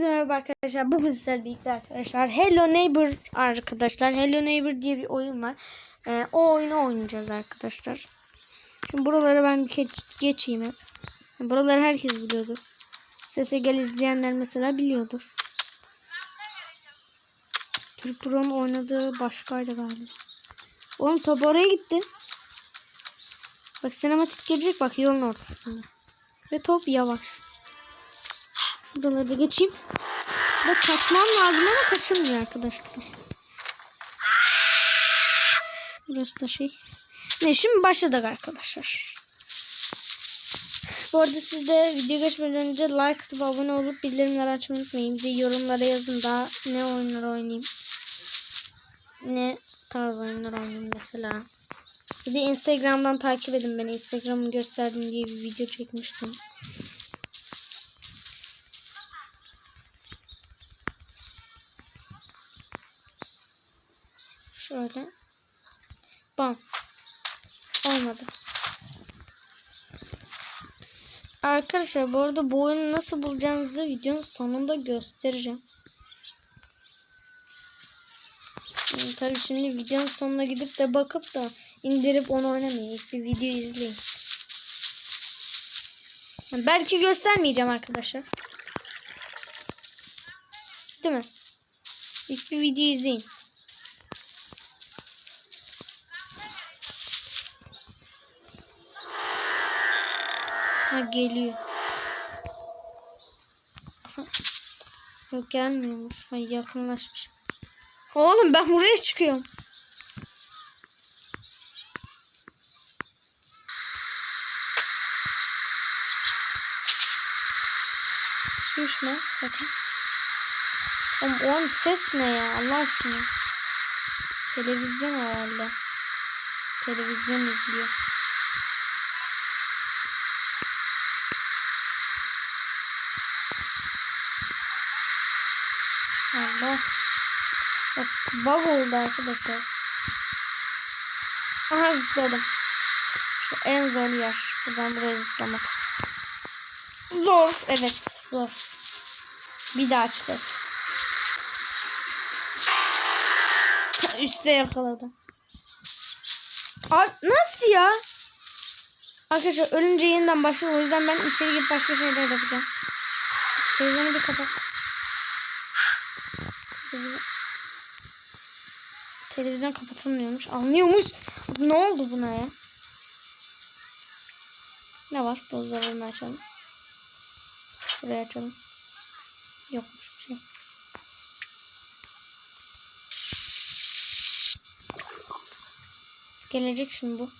Hepinize merhaba arkadaşlar. Bugün sizlerle birlikte arkadaşlar Hello Neighbor arkadaşlar. Hello Neighbor diye bir oyun var. Ee, o oyunu oynayacağız arkadaşlar. Şimdi buraları ben bir geç, geçeyim. Buraları herkes biliyordur. Sese gel izleyenler mesela biliyordur. Türk Pro'nun oynadığı başkaydı galiba. Oğlum top oraya gitti. Bak sinematik gelecek bak yolun ortasında. Ve top yavaş. Buraları da geçeyim. Da kaçmam lazım ama kaçılmıyor arkadaşlar. Burası da şey. Ne şimdi başladık arkadaşlar. Bu arada siz de video geçmeden önce like atıp abone olup bildirimleri açmayı unutmayın. Bir yorumlara yazın daha ne oyunlar oynayayım. Ne tarz oyunlar oynayayım mesela. Bir de Instagram'dan takip edin beni. Instagram'ı gösterdim diye bir video çekmiştim. Şöyle. Bam. Olmadı. Arkadaşlar bu arada bu oyunu nasıl bulacağınızı videonun sonunda göstereceğim. Yani tabii şimdi videonun sonuna gidip de bakıp da indirip onu oynamayın. İlk bir video izleyin. Yani belki göstermeyeceğim arkadaşlar. Değil mi? İlk bir video izleyin. Geliyor. Yok gelmiyormuş. Ay yakınlaşmış. Oğlum ben buraya çıkıyorum. Düşme sakın. Oğlum, oğlum ses ne ya Allah aşkına. Televizyon herhalde. Televizyon izliyor. Allah. Bak bug oldu arkadaşlar. Aha zıpladım. Şu en zor yer. Buradan buraya zıplamak. Zor. Evet zor. Bir daha çıkar. Üste yakaladı. Abi nasıl ya? Arkadaşlar ölünce yeniden başlıyor. O yüzden ben içeri girip başka şeyler yapacağım. Televizyonu bir kapat. Televizyon, Televizyon kapatılmıyormuş. Anlıyormuş. Ne oldu buna ya? Ne var? Buzdolabını açalım. Burayı açalım. Yokmuş bir şey. Gelecek şimdi bu.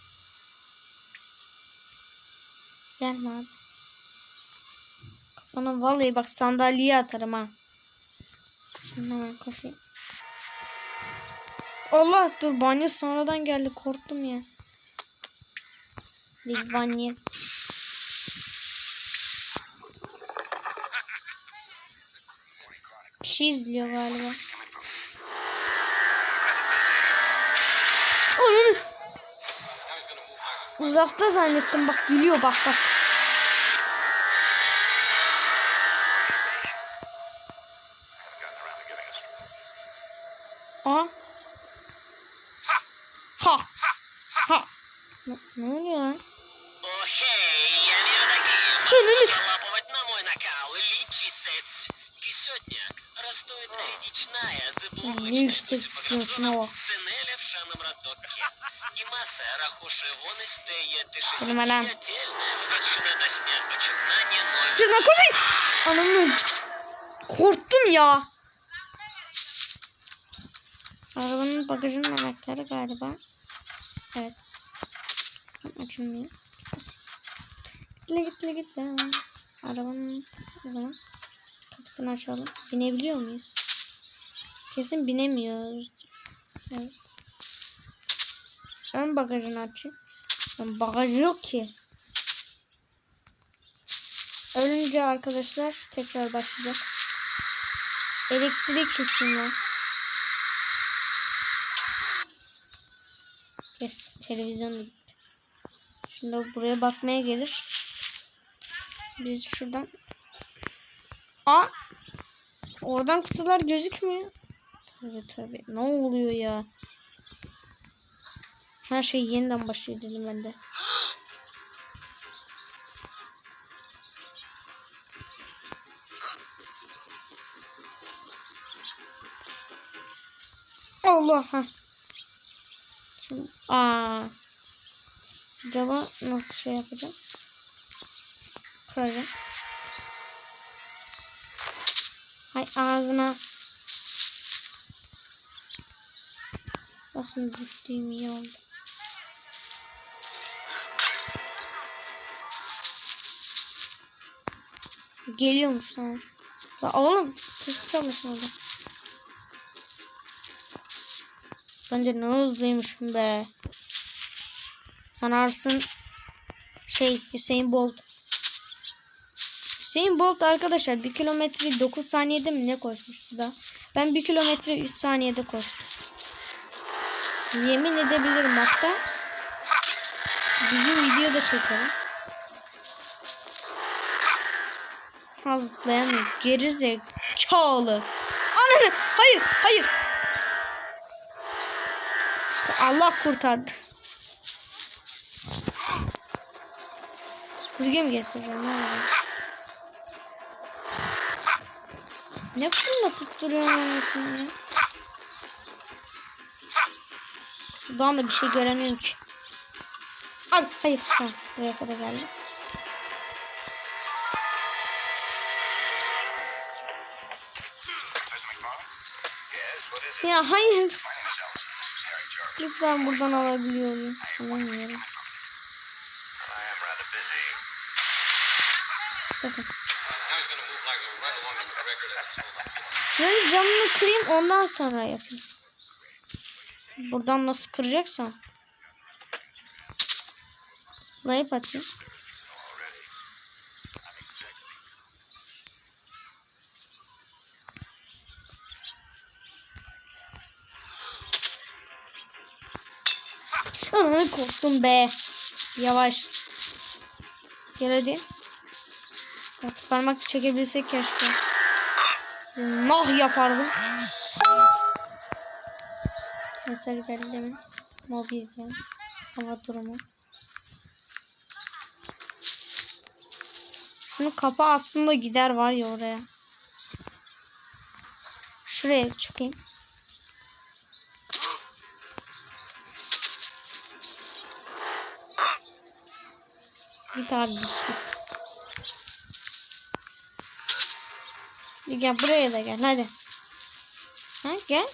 Gelme abi. Kafana vallahi bak sandalyeye atarım ha. Şimdi hemen koşayım. Allah dur banyo sonradan geldi korktum ya. Hadi banyo. Bir şey izliyor galiba. Onun Uzakta zannettim bak gülüyor bak bak. Ha. Ha. Ne, ne oluyor lan? Önünü. Не yüksek sıkıntına bak. Durma lan. Şuna koşun. Anamı korktum ya. Arabanın bagajının anahtarı galiba. Evet. Açılmıyor. Gitle gitle gitle. Arabanın o zaman kapısını açalım. Binebiliyor muyuz? Kesin binemiyoruz. Evet. Ön bagajını açayım. Ön bagajı yok ki. Ölünce arkadaşlar tekrar başlayacak. Elektrik kesilme. Kes. Televizyon da gitti. Şimdi buraya bakmaya gelir. Biz şuradan. Aa! Oradan kutular gözükmüyor. Tövbe tövbe. Ne oluyor ya? Her şey yeniden başlıyor dedim ben de. Allah. Şimdi aa. Acaba nasıl şey yapacağım? Kıracağım. Hay ağzına. Aslında düştüğüm iyi oldu. Geliyormuş tamam. Ya oğlum çocuk çalmışsın orada. Bence ne hızlıymışım be. Sanarsın şey Hüseyin Bolt. Hüseyin Bolt arkadaşlar 1 kilometre 9 saniyede mi ne koşmuştu da. Ben 1 kilometre 3 saniyede koştum. Yemin edebilirim hatta. Bir gün video da çekerim. Ha zıplayamıyor. Geri zekalı. Ananı. Hayır. Hayır. Allah kurtardı. Süpürge mi getireceğim? Ne? Ne fırlatıp duruyorsun anasını ya? Sudan da bir şey göremiyorum ki. Al, hayır. Tamam, buraya kadar geldim. Ya hayır. Lütfen buradan alabiliyor muyum? Alamıyorum. Sakın. Şuranın camını kırayım ondan sonra yapayım. Buradan nasıl kıracaksam. Zıplayıp atayım. Aa, korktum be. Yavaş. Gel hadi. Artık parmak çekebilsek keşke. Nah yapardım. Mesaj geldi demin. Mobilya. Hava durumu. Şunu kapa aslında gider var ya oraya. Şuraya çıkayım. Git abi git git. Gel buraya da gel hadi. Ha gel.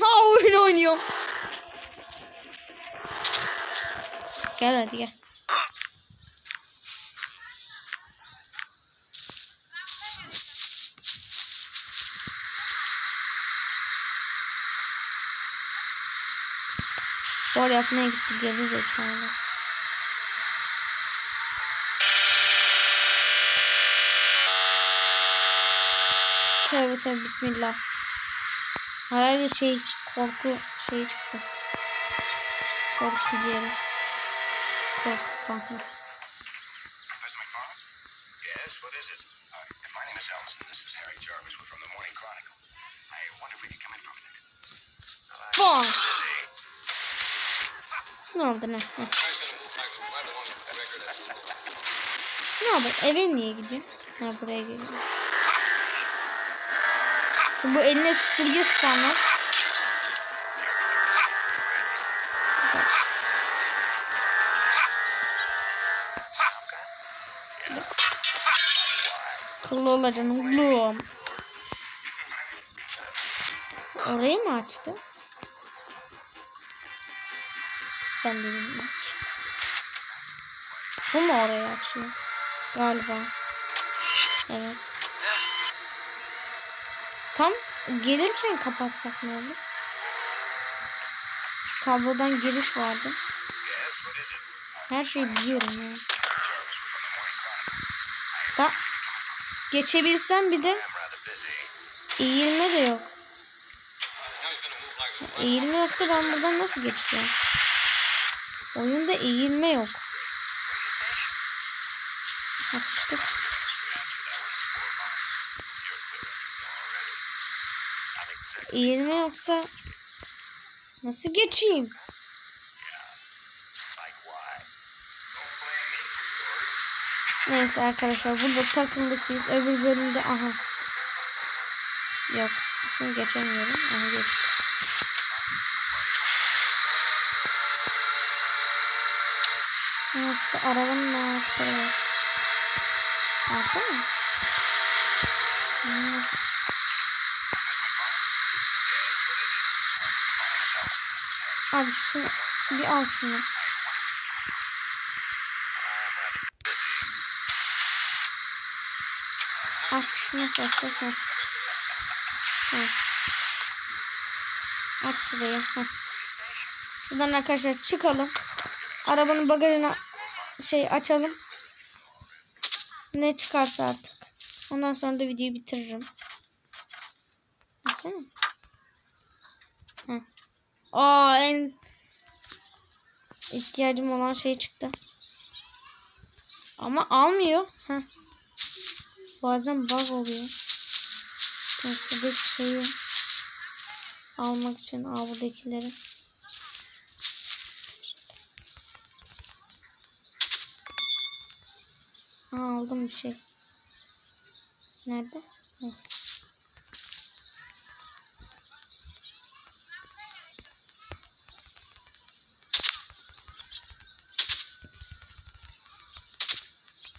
ha oyun oynuyorum. Gel hadi gel. Spor yapmaya gitti geri zekalı. Tövbe tövbe bismillah. Herhalde şey korku şeyi çıktı. Korku diyelim. Korku sahnesi. Ne oldu ne? Heh. Ne yapıyor? Eve niye gidiyor? Ha buraya geliyor. Şimdi bu eline süpürge sıkanlar. Kıllı olacaksın oğlum. Mı açtı? Ben de bilmiyorum. Bu mu orayı açıyor? Galiba. Evet. Tam gelirken kapatsak ne olur? Şu tablodan giriş vardı. Her şeyi biliyorum ya. Da geçebilsem bir de eğilme de yok. Eğilme yoksa ben buradan nasıl geçeceğim? Oyunda eğilme yok. Nasıl çıktık? Eğilme yoksa nasıl geçeyim? Neyse arkadaşlar burada takıldık biz öbür bölümde aha. Yok. Geçemiyorum. Aha geçtim. İşte arabanın anahtarı var. Alsana. Hmm. Abi şunu bir al şunu. Aç nasıl açacağız? Tamam. Aç şurayı. Heh. Şuradan arkadaşlar çıkalım. Arabanın bagajını şey açalım. Ne çıkarsa artık. Ondan sonra da videoyu bitiririm. Baksana. Heh. Aa en ihtiyacım olan şey çıktı. Ama almıyor. Heh. Bazen bug oluyor. Ben şuradaki şeyi almak için al buradakileri. Aldım bir şey. Nerede? Neyse.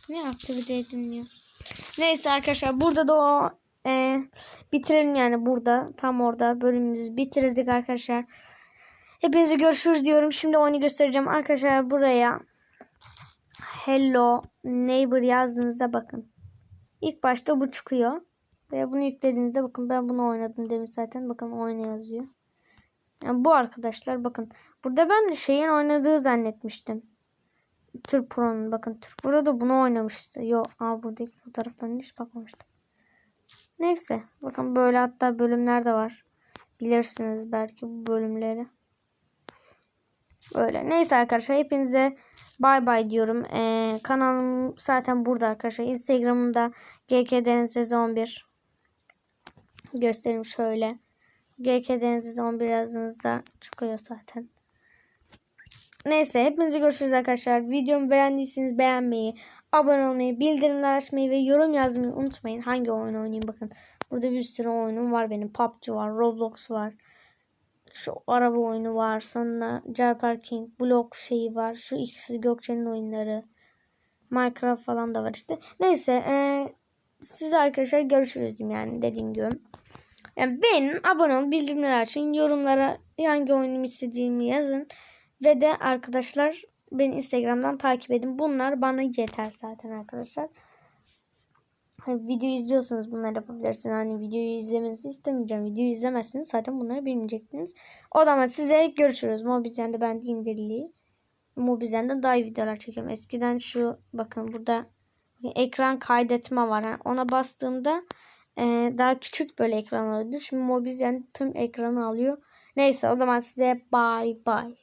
Ne aktivite edilmiyor. Neyse arkadaşlar burada da o e, bitirelim yani burada tam orada bölümümüzü bitirdik arkadaşlar. Hepinize görüşürüz diyorum. Şimdi oyunu göstereceğim arkadaşlar buraya. Hello neighbor yazdığınızda bakın. İlk başta bu çıkıyor. Ve bunu yüklediğinizde bakın ben bunu oynadım demiş zaten. Bakın oyna yazıyor. Yani bu arkadaşlar bakın. Burada ben de şeyin oynadığı zannetmiştim. Türk Pro'nun bakın Türk Pro da bunu oynamıştı. Yo, aa buradaki fotoğraflarına hiç bakmamıştım. Neyse bakın böyle hatta bölümler de var. Bilirsiniz belki bu bölümleri. Böyle. Neyse arkadaşlar hepinize bay bay diyorum. Ee, kanalım zaten burada arkadaşlar. Instagram'da GK 11 göstereyim şöyle. GK 11 yazdığınızda çıkıyor zaten. Neyse hepinize görüşürüz arkadaşlar. Videomu beğendiyseniz beğenmeyi, abone olmayı, bildirimler açmayı ve yorum yazmayı unutmayın. Hangi oyun oynayayım bakın. Burada bir sürü oyunum var benim. PUBG var, Roblox var. Şu araba oyunu var. Sonra Jar Parking, Block şeyi var. Şu ikisi Gökçe'nin oyunları. Minecraft falan da var işte. Neyse ee, size arkadaşlar görüşürüz yani dediğim gibi. Yani beğenin, abone olun, bildirimler açın. Yorumlara hangi oyunumu istediğimi yazın. Ve de arkadaşlar beni Instagram'dan takip edin. Bunlar bana yeter zaten arkadaşlar. Hani video izliyorsanız bunları yapabilirsiniz. Hani videoyu izlemenizi istemeyeceğim. Videoyu izlemezsiniz zaten bunları bilmeyecektiniz. O zaman size görüşürüz. Mobizen'de ben de indiriliği. Mobizen'de daha iyi videolar çekiyorum. Eskiden şu bakın burada ekran kaydetme var. Yani ona bastığımda e, daha küçük böyle ekran alıyordu. Şimdi Mobizen tüm ekranı alıyor. Neyse o zaman size bye bye.